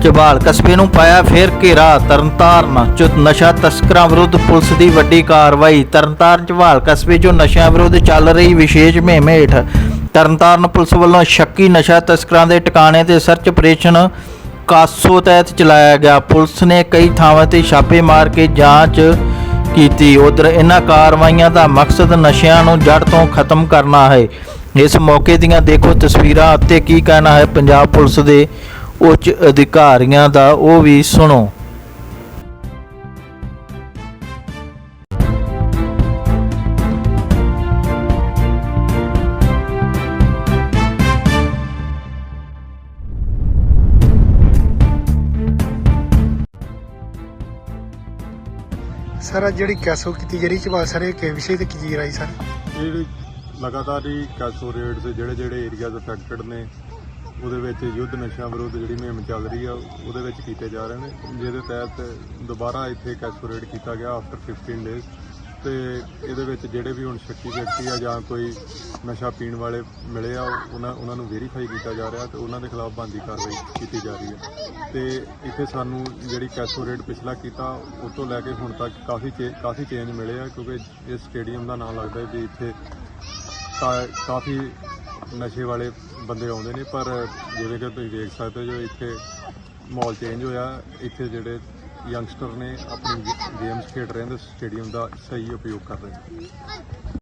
ਜਵਾਲ ਕਸਬੇ ਨੂੰ ਪਾਇਆ ਫੇਰ ਘੇਰਾ। ਤਰਨਤਾਰਨ ਚ ਨਸ਼ਾ ਤਸਕਰਾਂ ਵਿਰੁੱਧ ਪੁਲਿਸ ਦੀ ਵੱਡੀ ਕਾਰਵਾਈ। ਤਰਨਤਾਰਨ ਜਵਾਲ ਕਸਬੇ 'ਚੋਂ ਨਸ਼ਿਆਂ ਵਿਰੁੱਧ ਚੱਲ ਰਹੀ ਵਿਸ਼ੇਸ਼ ਮੁਹਿੰਮ ਹੇਠ ਤਰਨਤਾਰਨ ਪੁਲਿਸ ਵੱਲੋਂ ਸ਼ੱਕੀ ਨਸ਼ਾ ਤਸਕਰਾਂ ਦੇ ਟਿਕਾਣੇ ਤੇ ਸਰਚ ਆਪਰੇਸ਼ਨ ਕਾਸੋ ਤਹਿਤ ਚਲਾਇਆ ਗਿਆ। ਪੁਲਿਸ ਨੇ ਕਈ ਥਾਵਾਂ ਤੇ ਛਾਪੇ ਮਾਰ ਕੇ ਜਾਂਚ ਕੀਤੀ। ਉਧਰ ਇਹਨਾਂ ਕਾਰਵਾਈਆਂ ਦਾ ਮਕਸਦ ਨਸ਼ਿਆਂ ਨੂੰ ਜੜ ਤੋਂ ਖਤਮ ਕਰਨਾ ਹੈ। ਇਸ ਮੌਕੇ ਦੀਆਂ ਦੇਖੋ ਤਸਵੀਰਾਂ ਅਤੇ ਕੀ ਕਹਿਣਾ ਹੈ ਪੰਜਾਬ ਪੁਲਿਸ ਦੇ ਉੱਚ ਅਧਿਕਾਰੀਆਂ ਦਾ ਉਹ ਵੀ ਸੁਣੋ। ਸਰ ਜਿਹੜੀ ਕੈਸੋ ਕੀਤੀ ਜਿਹੜੀ ਚ ਸਰ ਇਹ ਕਿਸ ਵਿਸ਼ੇ ਤੇ ਕੀ ਰਾਈ ਸਰ ਇਹ ਜਿਹੜੀ ਲਗਾਤਾਰ ਹੀ ਕੈਸੋ ਰੇਡਸ ਜਿਹੜੇ ਜਿਹੜੇ ਏਰੀਆਜ਼ ਅਫੈਕਟਡ ਨੇ। ਉਹਦੇ ਵਿੱਚ ਯੁੱਧ ਨਸ਼ਿਆਂ ਵਿਰੁੱਧ ਜਿਹੜੀ ਮੁਹਿੰਮ ਚੱਲ ਰਹੀ ਆ, ਉਹਦੇ ਵਿੱਚ ਕੀਤੇ ਜਾ ਰਹੇ ਨੇ। ਜਿਹਦੇ ਤਹਿਤ ਦੁਬਾਰਾ ਇੱਥੇ ਕੈਸੋ ਕੀਤਾ ਗਿਆ ਆਫਟਰ 15 ਡੇਜ਼ ਤੇ ਇਹਦੇ ਵਿੱਚ ਜਿਹੜੇ ਵੀ ਹੁਣ ਸ਼ੱਕੀ ਵਿਅਕਤੀ ਆ ਜਾਂ ਕੋਈ ਨਸ਼ਾ ਪੀਣ ਵਾਲੇ ਮਿਲੇ ਆ, ਉਹਨਾਂ ਉਹਨਾਂ ਨੂੰ ਵੈਰੀਫਾਈ ਕੀਤਾ ਜਾ ਰਿਹਾ ਤੇ ਉਹਨਾਂ ਦੇ ਖਿਲਾਫ ਬੰਦੀ ਕਾਰਵਾਈ ਕੀਤੀ ਜਾ ਰਹੀ ਹੈ ਤੇ ਇੱਥੇ ਸਾਨੂੰ ਜਿਹੜੀ ਕੈਸੋ ਰੇਡ ਪਿਛਲਾ ਕੀਤਾ ਉਸ ਤੋਂ ਲੈ ਕੇ ਹੁਣ ਤੱਕ ਕਾਫੀ ਚੇ- ਕਾਫੀ ਚੇਂਜ ਮਿਲੇ ਆ, ਕਿਉਂਕਿ ਇਸ ਸਟੇਡੀਅਮ ਦਾ ਨਾਮ ਲੱਗਦਾ ਵੀ ਇੱਥੇ ਕਾ- ਕਾਫੀ ਨਸ਼ੇ ਵਾਲੇ ਬੰਦੇ ਆਉਂਦੇ ਨੇ, ਪਰ ਜਿਵੇਂ ਕਿ ਤੁਸੀਂ ਦੇਖ ਸਕਦੇ ਹੋ ਜੋ ਇੱਥੇ ਮਾਹੌਲ ਚੇਂਜ ਹੋਇਆ। ਇੱਥੇ ਜਿਹੜੇ ਯੰਗਸਟਰ ਨੇ ਆਪਣੀ ਗੇਮਸ ਖੇਡ ਰਹੇ ਨੇ ਸਟੇਡੀਅਮ ਦਾ ਸਹੀ ਉਪਯੋਗ ਕਰ ਰਹੇ ਨੇ।